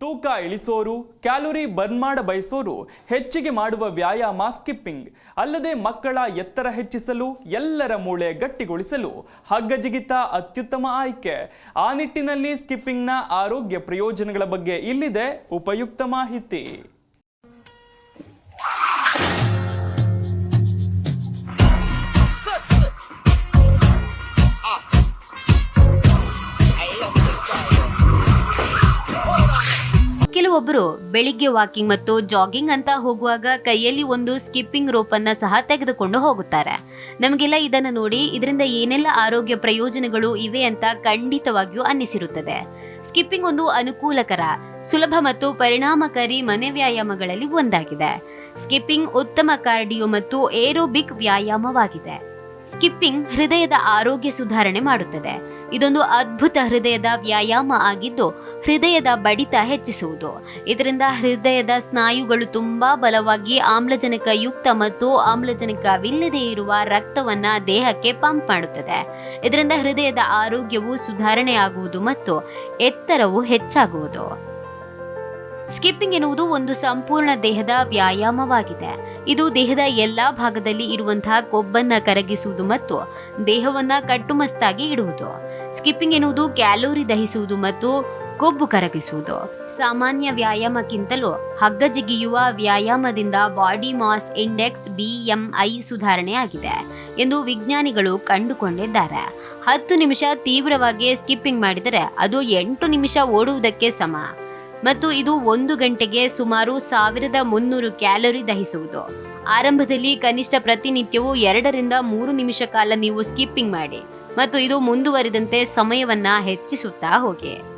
ತೂಕ ಇಳಿಸೋರು, calorie burn ಮಾಡ ಬಯಸೋರು, ಹೆಚ್ಚಿಗೆ ಮಾಡುವ ವ್ಯಾಯಾಮ ಸ್ಕಿಪ್ಪಿಂಗ್. ಅಲ್ಲದೆ ಮಕ್ಕಳ ಎತ್ತರ ಹೆಚ್ಚಿಸಲು, ಎಲ್ಲರ ಮೂಳೆ ಗಟ್ಟಿಗೊಳಿಸಲು ಹಗ್ಗ ಜಿಗಿತ ಅತ್ಯುತ್ತಮ ಆಯ್ಕೆ. ಆ ನಿಟ್ಟಿನಲ್ಲಿ ಸ್ಕಿಪ್ಪಿಂಗ್ನ ಆರೋಗ್ಯ ಪ್ರಯೋಜನಗಳ ಬಗ್ಗೆ ಇಲ್ಲಿದೆ ಉಪಯುಕ್ತ ಮಾಹಿತಿ. ಕೆಲವೊಬ್ಬರು ಬೆಳಿಗ್ಗೆ ವಾಕಿಂಗ್ ಮತ್ತು ಜಾಗಿಂಗ್ ಅಂತ ಹೋಗುವಾಗ ಕೈಯಲ್ಲಿ ಒಂದು ಸ್ಕಿಪ್ಪಿಂಗ್ ರೋಪ್ ಅನ್ನ ಸಹ ತೆಗೆದುಕೊಂಡು ಹೋಗುತ್ತಾರೆ. ನಮಗೆಲ್ಲ ಇದನ್ನು ನೋಡಿ ಇದರಿಂದ ಏನೆಲ್ಲ ಆರೋಗ್ಯ ಪ್ರಯೋಜನಗಳು ಇವೆ ಅಂತ ಖಂಡಿತವಾಗಿಯೂ ಅನ್ನಿಸಿರುತ್ತದೆ. ಸ್ಕಿಪ್ಪಿಂಗ್ ಒಂದು ಅನುಕೂಲಕರ, ಸುಲಭ ಮತ್ತು ಪರಿಣಾಮಕಾರಿ ಮನೆ ವ್ಯಾಯಾಮಗಳಲ್ಲಿ ಒಂದಾಗಿದೆ. ಸ್ಕಿಪ್ಪಿಂಗ್ ಉತ್ತಮ ಕಾರ್ಡಿಯೋ ಮತ್ತು ಏರೋಬಿಕ್ ವ್ಯಾಯಾಮವಾಗಿದೆ. ಸ್ಕಿಪ್ಪಿಂಗ್ ಹೃದಯದ ಆರೋಗ್ಯ ಸುಧಾರಣೆ ಮಾಡುತ್ತದೆ. ಇದೊಂದು ಅದ್ಭುತ ಹೃದಯದ ವ್ಯಾಯಾಮ ಆಗಿದ್ದು ಹೃದಯದ ಬಡಿತ ಹೆಚ್ಚಿಸುವುದು. ಇದರಿಂದ ಹೃದಯದ ಸ್ನಾಯುಗಳು ತುಂಬಾ ಬಲವಾಗಿ ಆಮ್ಲಜನಕ ಯುಕ್ತ ಮತ್ತು ಆಮ್ಲಜನಕವಿಲ್ಲದೆ ಇರುವ ರಕ್ತವನ್ನ ದೇಹಕ್ಕೆ ಪಂಪ್ ಮಾಡುತ್ತದೆ. ಇದರಿಂದ ಹೃದಯದ ಆರೋಗ್ಯವು ಸುಧಾರಣೆಯಾಗುವುದು ಮತ್ತು ಎತ್ತರವು ಹೆಚ್ಚಾಗುವುದು. ಸ್ಕಿಪ್ಪಿಂಗ್ ಎನ್ನುವುದು ಒಂದು ಸಂಪೂರ್ಣ ದೇಹದ ವ್ಯಾಯಾಮವಾಗಿದೆ. ಇದು ದೇಹದ ಎಲ್ಲಾ ಭಾಗದಲ್ಲಿ ಇರುವಂತಹ ಕೊಬ್ಬನ್ನ ಕರಗಿಸುವುದು ಮತ್ತು ದೇಹವನ್ನ ಕಟ್ಟುಮಸ್ತಾಗಿ ಇಡುವುದು. ಸ್ಕಿಪ್ಪಿಂಗ್ ಎನ್ನುವುದು ಕ್ಯಾಲೋರಿ ದಹಿಸುವುದು ಮತ್ತು ಕೊಬ್ಬು ಕರಗಿಸುವುದು. ಸಾಮಾನ್ಯ ವ್ಯಾಯಾಮಕ್ಕಿಂತಲೂ ಹಗ್ಗ ಜಿಗಿಯುವ ವ್ಯಾಯಾಮದಿಂದ ಬಾಡಿ ಮಾಸ್ ಇಂಡೆಕ್ಸ್ ಬಿಎಂಐ ಸುಧಾರಣೆಯಾಗಿದೆ ಎಂದು ವಿಜ್ಞಾನಿಗಳು ಕಂಡುಕೊಂಡಿದ್ದಾರೆ. ಹತ್ತು ನಿಮಿಷ ತೀವ್ರವಾಗಿ ಸ್ಕಿಪ್ಪಿಂಗ್ ಮಾಡಿದರೆ ಅದು ಎಂಟು ನಿಮಿಷ ಓಡುವುದಕ್ಕೆ ಸಮ. ಮತ್ತು ಇದು ಒಂದು ಗಂಟೆಗೆ ಸುಮಾರು ಸಾವಿರದ ಮುನ್ನೂರು ಕ್ಯಾಲೋರಿ ದಹಿಸುವುದು. ಆರಂಭದಲ್ಲಿ ಕನಿಷ್ಠ ಪ್ರತಿನಿತ್ಯವೂ ಎರಡರಿಂದ ಮೂರು ನಿಮಿಷ ಕಾಲ ನೀವು ಸ್ಕಿಪ್ಪಿಂಗ್ ಮಾಡಿ. ಮತ್ತು ಇದು ಮುಂದುವರಿದಂತೆ ಸಮಯವನ್ನ ಹೆಚ್ಚಿಸುತ್ತಾ ಹೋಗಿ.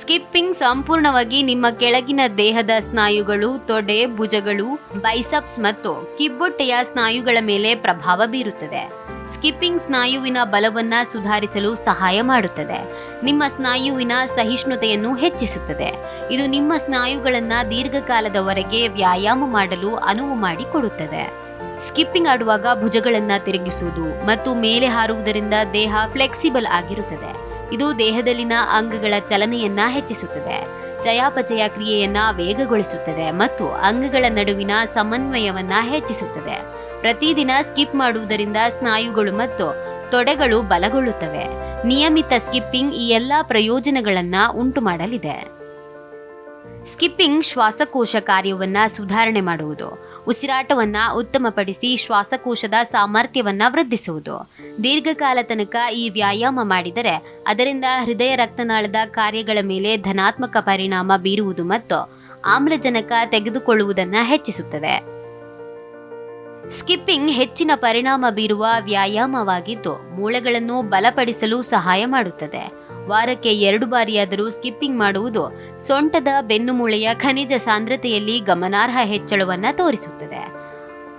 ಸ್ಕಿಪ್ಪಿಂಗ್ ಸಂಪೂರ್ಣವಾಗಿ ನಿಮ್ಮ ಕೆಳಗಿನ ದೇಹದ ಸ್ನಾಯುಗಳು, ತೊಡೆ, ಭುಜಗಳು, ಬೈಸಪ್ಸ್ ಮತ್ತು ಕಿಬ್ಬೊಟ್ಟೆಯ ಸ್ನಾಯುಗಳ ಮೇಲೆ ಪ್ರಭಾವ ಬೀರುತ್ತದೆ. ಸ್ಕಿಪ್ಪಿಂಗ್ ಸ್ನಾಯುವಿನ ಬಲವನ್ನ ಸುಧಾರಿಸಲು ಸಹಾಯ ಮಾಡುತ್ತದೆ. ನಿಮ್ಮ ಸ್ನಾಯುವಿನ ಸಹಿಷ್ಣುತೆಯನ್ನು ಹೆಚ್ಚಿಸುತ್ತದೆ. ಇದು ನಿಮ್ಮ ಸ್ನಾಯುಗಳನ್ನ ದೀರ್ಘಕಾಲದವರೆಗೆ ವ್ಯಾಯಾಮ ಮಾಡಲು ಅನುವು ಮಾಡಿಕೊಡುತ್ತದೆ. ಸ್ಕಿಪ್ಪಿಂಗ್ ಆಡುವಾಗ ಭುಜಗಳನ್ನು ತಿರುಗಿಸುವುದು ಮತ್ತು ಮೇಲೆ ಹಾರುವುದರಿಂದ ದೇಹ ಫ್ಲೆಕ್ಸಿಬಲ್ ಆಗಿರುತ್ತದೆ. ಇದು ದೇಹದಲ್ಲಿನ ಅಂಗಗಳ ಚಲನೆಯನ್ನ ಹೆಚ್ಚಿಸುತ್ತದೆ. ಚಯಾಪಚಯ ಕ್ರಿಯೆಯನ್ನ ವೇಗಗೊಳಿಸುತ್ತದೆ ಮತ್ತು ಅಂಗಗಳ ನಡುವಿನ ಸಮನ್ವಯವನ್ನ ಹೆಚ್ಚಿಸುತ್ತದೆ. ಪ್ರತಿದಿನ ಸ್ಕಿಪ್ ಮಾಡುವುದರಿಂದ ಸ್ನಾಯುಗಳು ಮತ್ತು ತೊಡೆಗಳು ಬಲಗೊಳ್ಳುತ್ತವೆ. ನಿಯಮಿತ ಸ್ಕಿಪ್ಪಿಂಗ್ ಈ ಎಲ್ಲಾ ಪ್ರಯೋಜನಗಳನ್ನ ಉಂಟು ಮಾಡಲಿದೆ ಸ್ಕಿಪ್ಪಿಂಗ್ ಶ್ವಾಸಕೋಶ ಕಾರ್ಯವನ್ನ ಸುಧಾರಣೆ ಮಾಡುವುದು. ಉಸಿರಾಟವನ್ನ ಉತ್ತಮಪಡಿಸಿ ಶ್ವಾಸಕೋಶದ ಸಾಮರ್ಥ್ಯವನ್ನ ವೃದ್ಧಿಸುವುದು. ದೀರ್ಘಕಾಲ ತನಕ ಈ ವ್ಯಾಯಾಮ ಮಾಡಿದರೆ ಅದರಿಂದ ಹೃದಯ ರಕ್ತನಾಳದ ಕಾರ್ಯಗಳ ಮೇಲೆ ಧನಾತ್ಮಕ ಪರಿಣಾಮ ಬೀರುವುದು ಮತ್ತು ಆಮ್ಲಜನಕ ತೆಗೆದುಕೊಳ್ಳುವುದನ್ನ ಹೆಚ್ಚಿಸುತ್ತದೆ. ಸ್ಕಿಪ್ಪಿಂಗ್ ಹೆಚ್ಚಿನ ಪರಿಣಾಮ ಬೀರುವ ವ್ಯಾಯಾಮವಾಗಿದ್ದು, ಮೂಳೆಗಳನ್ನು ಬಲಪಡಿಸಲು ಸಹಾಯ ಮಾಡುತ್ತದೆ. ವಾರಕ್ಕೆ ಎರಡು ಬಾರಿಯಾದರೂ ಸ್ಕಿಪ್ಪಿಂಗ್ ಮಾಡುವುದು ಸೊಂಟದ ಬೆನ್ನುಮೂಳೆಯ ಖನಿಜ ಸಾಂದ್ರತೆಯಲ್ಲಿ ಗಮನಾರ್ಹ ಹೆಚ್ಚಳವನ್ನ ತೋರಿಸುತ್ತದೆ.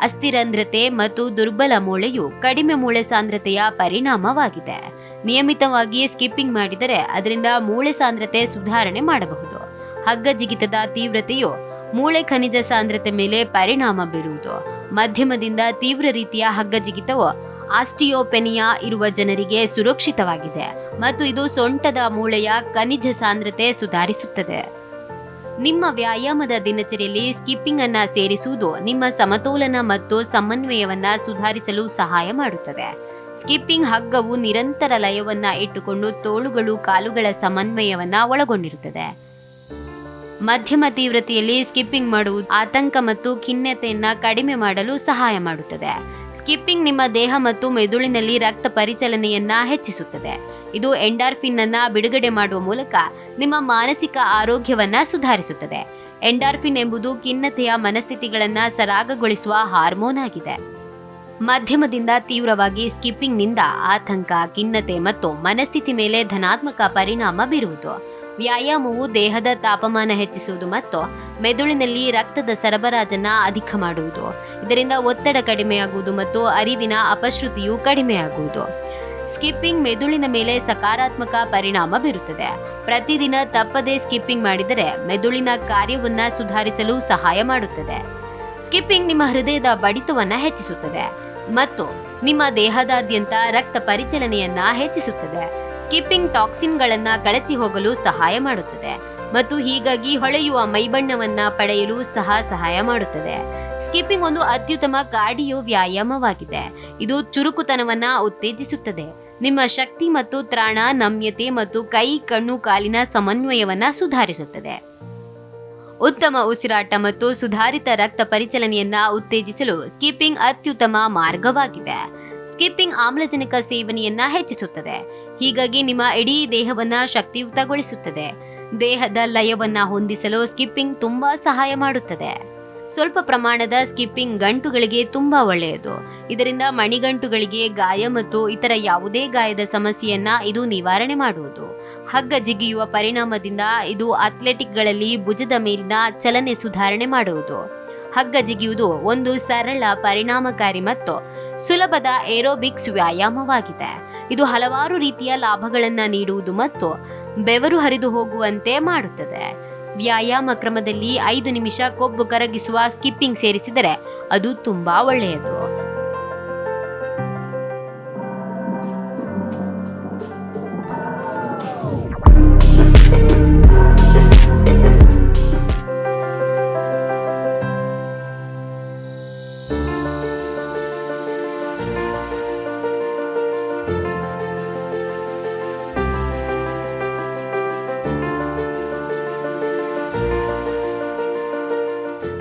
ಅಸ್ಥಿರಂಧ್ರತೆ ಮತ್ತು ದುರ್ಬಲ ಮೂಳೆಯು ಕಡಿಮೆ ಮೂಳೆ ಸಾಂದ್ರತೆಯ ಪರಿಣಾಮವಾಗಿದೆ. ನಿಯಮಿತವಾಗಿ ಸ್ಕಿಪ್ಪಿಂಗ್ ಮಾಡಿದರೆ ಅದರಿಂದ ಮೂಳೆ ಸಾಂದ್ರತೆ ಸುಧಾರಣೆ ಮಾಡಬಹುದು. ಹಗ್ಗ ಜಿಗಿತದ ತೀವ್ರತೆಯು ಮೂಳೆ ಖನಿಜ ಸಾಂದ್ರತೆ ಮೇಲೆ ಪರಿಣಾಮ ಬೀರುವುದು. ಮಧ್ಯಮದಿಂದ ತೀವ್ರ ರೀತಿಯ ಹಗ್ಗ ಜಿಗಿತವು ಆಸ್ಟಿಯೋಪೆನಿಯಾ ಇರುವ ಜನರಿಗೆ ಸುರಕ್ಷಿತವಾಗಿದೆ ಮತ್ತು ಇದು ಸೊಂಟದ ಮೂಳೆಯ ಖನಿಜ ಸಾಂದ್ರತೆ ಸುಧಾರಿಸುತ್ತದೆ. ನಿಮ್ಮ ವ್ಯಾಯಾಮದ ದಿನಚರಿಯಲ್ಲಿ ಸ್ಕಿಪ್ಪಿಂಗ್ ಅನ್ನ ಸೇರಿಸುವುದು ನಿಮ್ಮ ಸಮತೋಲನ ಮತ್ತು ಸಮನ್ವಯವನ್ನ ಸುಧಾರಿಸಲು ಸಹಾಯ ಮಾಡುತ್ತದೆ. ಸ್ಕಿಪ್ಪಿಂಗ್ ಹಗ್ಗವು ನಿರಂತರ ಲಯವನ್ನ ಇಟ್ಟುಕೊಂಡು ತೋಳುಗಳು ಕಾಲುಗಳ ಸಮನ್ವಯವನ್ನ ಒಳಗೊಂಡಿರುತ್ತದೆ. ಮಧ್ಯಮ ತೀವ್ರತೆಯಲ್ಲಿ ಸ್ಕಿಪ್ಪಿಂಗ್ ಮಾಡುವುದು ಆತಂಕ ಮತ್ತು ಖಿನ್ನತೆಯನ್ನ ಕಡಿಮೆ ಮಾಡಲು ಸಹಾಯ ಮಾಡುತ್ತದೆ. ಸ್ಕಿಪ್ಪಿಂಗ್ ನಿಮ್ಮ ದೇಹ ಮತ್ತು ಮೆದುಳಿನಲ್ಲಿ ರಕ್ತ ಪರಿಚಲನೆಯನ್ನ ಹೆಚ್ಚಿಸುತ್ತದೆ. ಇದು ಎಂಡಾರ್ಫಿನ್ ಅನ್ನ ಬಿಡುಗಡೆ ಮಾಡುವ ಮೂಲಕ ನಿಮ್ಮ ಮಾನಸಿಕ ಆರೋಗ್ಯವನ್ನ ಸುಧಾರಿಸುತ್ತದೆ. ಎಂಡಾರ್ಫಿನ್ ಎಂಬುದು ಖಿನ್ನತೆಯ ಮನಸ್ಥಿತಿಗಳನ್ನ ಸರಾಗಗೊಳಿಸುವ ಹಾರ್ಮೋನ್ ಆಗಿದೆ. ಮಧ್ಯಮದಿಂದ ತೀವ್ರವಾಗಿ ಸ್ಕಿಪ್ಪಿಂಗ್ನಿಂದ ಆತಂಕ, ಖಿನ್ನತೆ ಮತ್ತು ಮನಸ್ಥಿತಿ ಮೇಲೆ ಧನಾತ್ಮಕ ಪರಿಣಾಮ ಬೀರುವುದು. ವ್ಯಾಯಾಮವು ದೇಹದ ತಾಪಮಾನ ಹೆಚ್ಚಿಸುವುದು ಮತ್ತು ಮೆದುಳಿನಲ್ಲಿ ರಕ್ತದ ಸರಬರಾಜನ್ನ ಅಧಿಕ ಮಾಡುವುದು. ಇದರಿಂದ ಒತ್ತಡ ಕಡಿಮೆಯಾಗುವುದು ಮತ್ತು ಅರಿವಿನ ಅಪಶ್ರುತಿಯು ಕಡಿಮೆಯಾಗುವುದು. ಸ್ಕಿಪ್ಪಿಂಗ್ ಮೆದುಳಿನ ಮೇಲೆ ಸಕಾರಾತ್ಮಕ ಪರಿಣಾಮ ಬೀರುತ್ತದೆ. ಪ್ರತಿದಿನ ತಪ್ಪದೇ ಸ್ಕಿಪ್ಪಿಂಗ್ ಮಾಡಿದರೆ ಮೆದುಳಿನ ಕಾರ್ಯವನ್ನ ಸುಧಾರಿಸಲು ಸಹಾಯ ಮಾಡುತ್ತದೆ. ಸ್ಕಿಪ್ಪಿಂಗ್ ನಿಮ್ಮ ಹೃದಯದ ಬಡಿತವನ್ನ ಹೆಚ್ಚಿಸುತ್ತದೆ ಮತ್ತು ನಿಮ್ಮ ದೇಹದಾದ್ಯಂತ ರಕ್ತ ಪರಿಚಲನೆಯನ್ನ ಹೆಚ್ಚಿಸುತ್ತದೆ. ಸ್ಕಿಪ್ಪಿಂಗ್ ಟಾಕ್ಸಿನ್ಗಳನ್ನು ಕಳಚಿ ಹೋಗಲು ಸಹಾಯ ಮಾಡುತ್ತದೆ. ಮತ್ತು ಹೀಗಾಗಿ ಹೊಳೆಯುವ ಮೈಬಣ್ಣವನ್ನ ಪಡೆಯಲು ಸಹ ಸಹಾಯ ಮಾಡುತ್ತದೆ. ಸ್ಕಿಪ್ಪಿಂಗ್ ಒಂದು ಅತ್ಯುತ್ತಮ ಕಾರ್ಡಿಯೋ ವ್ಯಾಯಾಮವಾಗಿದೆ. ಇದು ಚುರುಕುತನವನ್ನ ಉತ್ತೇಜಿಸುತ್ತದೆ. ನಿಮ್ಮ ಶಕ್ತಿ ಮತ್ತು ತ್ರಾಣ, ನಮ್ಯತೆ ಮತ್ತು ಕೈ, ಕಣ್ಣು, ಕಾಲಿನ ಸಮನ್ವಯವನ್ನ ಸುಧಾರಿಸುತ್ತದೆ. ಉತ್ತಮ ಉಸಿರಾಟ ಮತ್ತು ಸುಧಾರಿತ ರಕ್ತ ಪರಿಚಲನೆಯನ್ನ ಉತ್ತೇಜಿಸಲು ಸ್ಕಿಪ್ಪಿಂಗ್ ಅತ್ಯುತ್ತಮ ಮಾರ್ಗವಾಗಿದೆ. ಸ್ಕಿಪ್ಪಿಂಗ್ ಆಮ್ಲಜನಕ ಸೇವನೆಯನ್ನ ಹೆಚ್ಚಿಸುತ್ತದೆ. ಹೀಗಾಗಿ ನಿಮ್ಮ ಇಡೀ ದೇಹವನ್ನ ಶಕ್ತಿಯುತಗೊಳಿಸುತ್ತದೆ ದೇಹದ ಲಯವನ್ನ ಹೊಂದಿಸಲು ಸ್ಕಿಪ್ಪಿಂಗ್ ತುಂಬಾ ಸಹಾಯ ಮಾಡುತ್ತದೆ. ಸ್ವಲ್ಪ ಪ್ರಮಾಣದ ಸ್ಕಿಪ್ಪಿಂಗ್ ಗಂಟುಗಳಿಗೆ ತುಂಬಾ ಒಳ್ಳೆಯದು. ಇದರಿಂದ ಮಣಿಗಂಟುಗಳಿಗೆ ಗಾಯ ಮತ್ತು ಇತರ ಯಾವುದೇ ಗಾಯದ ಸಮಸ್ಯೆಯನ್ನ ಇದು ನಿವಾರಣೆ ಮಾಡುವುದು. ಹಗ್ಗ ಜಿಗಿಯುವ ಪರಿಣಾಮದಿಂದ ಇದು ಅಥ್ಲೆಟಿಕ್ಗಳಲ್ಲಿ ಭುಜದ ಮೇಲಿನ ಚಲನೆ ಸುಧಾರಣೆ ಮಾಡುವುದು. ಹಗ್ಗ ಜಿಗಿಯುವುದು ಒಂದು ಸರಳ ಪರಿಣಾಮಕಾರಿ ಮತ್ತು ಸುಲಭದ ಏರೋಬಿಕ್ಸ್ ವ್ಯಾಯಾಮವಾಗಿದೆ. ಇದು ಹಲವಾರು ರೀತಿಯ ಲಾಭಗಳನ್ನು ನೀಡುವುದು ಮತ್ತು ಬೆವರು ಹರಿದು ಹೋಗುವಂತೆ ಮಾಡುತ್ತದೆ. ವ್ಯಾಯಾಮ ಕ್ರಮದಲ್ಲಿ ಐದು ನಿಮಿಷ ಕೊಬ್ಬು ಕರಗಿಸುವ ಸ್ಕಿಪ್ಪಿಂಗ್ ಸೇರಿಸಿದರೆ ಅದು ತುಂಬಾ ಒಳ್ಳೆಯದು.